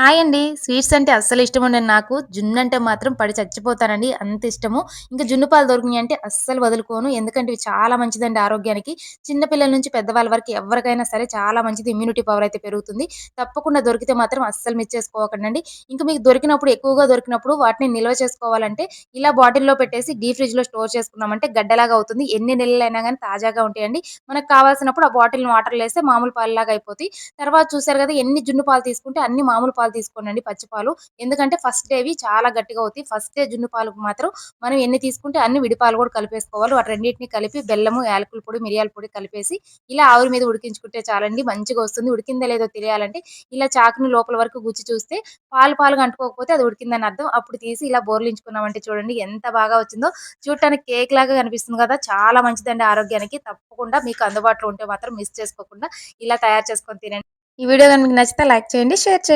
Hi అండి. Sweets అంటే అస్సలు ఇష్టం ఉండని నాకు జున్ను అంటే మాత్రం పడి చచ్చిపోతానండి. అంత ఇష్టము. ఇంకా జున్ను పాలు దొరికినాయి అంటే అస్సలు వదులుకోను. ఎందుకంటే ఇవి చాలా మంచిదండి ఆరోగ్యానికి. చిన్న పిల్లల నుంచి పెద్దవాళ్ళ వరకు ఎవరికైనా సరే చాలా మంచిది. ఇమ్యూనిటీ పవర్ అయితే పెరుగుతుంది. తప్పకుండా దొరికితే మాత్రం అస్సలు మిస్ చేసుకోకండి ఇంకా మీకు దొరికినప్పుడు ఎక్కువగా దొరికినప్పుడు వాటిని నిల్వ చేసుకోవాలంటే ఇలా బాటిల్‌లో పెట్టేసి డీ ఫ్రిడ్జ్‌లో స్టోర్ చేసుకున్నామంటే గడ్డలాగా అవుతుంది. ఎన్ని నెలలైనా కానీ తాజాగా ఉంటాయండి. మనకు కావాల్సినప్పుడు ఆ బాటిల్‌ని వాటర్‌లో వేస్తే మామూలు పాలులాగా అయిపోతాయి. తర్వాత చూసారు కదా! ఎన్ని జున్ను పాలు తీసుకుంటే అన్ని మామూలు పాలు తీసుకోనండి పచ్చిపాలు ఎందుకంటే ఫస్ట్ డేవి చాలా గట్టిగా అవుతాయి. ఫస్ట్ డే జున్ను పాలకు మాత్రం మనం ఎన్ని తీసుకుంటే అన్ని విడిపాలు కూడా కలిపేసుకోవాలి. వాటి రెండింటిని కలిపి బెల్లము, యాలకుల పొడి, మిరియాల పొడి కలిపేసి ఇలా ఆవిరి మీద ఉడికించుకుంటే చాలండి. మంచిగా వస్తుంది. ఉడికిందో లేదో తెలియాలంటే ఇలా చాకుని లోపల వరకు గుచ్చి చూస్తే పాలు పాలుగా అంటుకోకపోతే అది ఉడికిందని అర్థం. అప్పుడు తీసి ఇలా బోర్లించుకున్నామంటే చూడండి ఎంత బాగా వచ్చిందో. చూడటానికి కేక్ లాగా కనిపిస్తుంది కదా! చాలా మంచిదండి ఆరోగ్యానికి. తప్పకుండా మీకు అందుబాటులో ఉంటే మాత్రం మిస్ చేసుకోకుండా ఇలా తయారు చేసుకొని తినండి. ఈ వీడియో కనుక నచ్చితే లైక్ చేయండి. షేర్ చేయండి.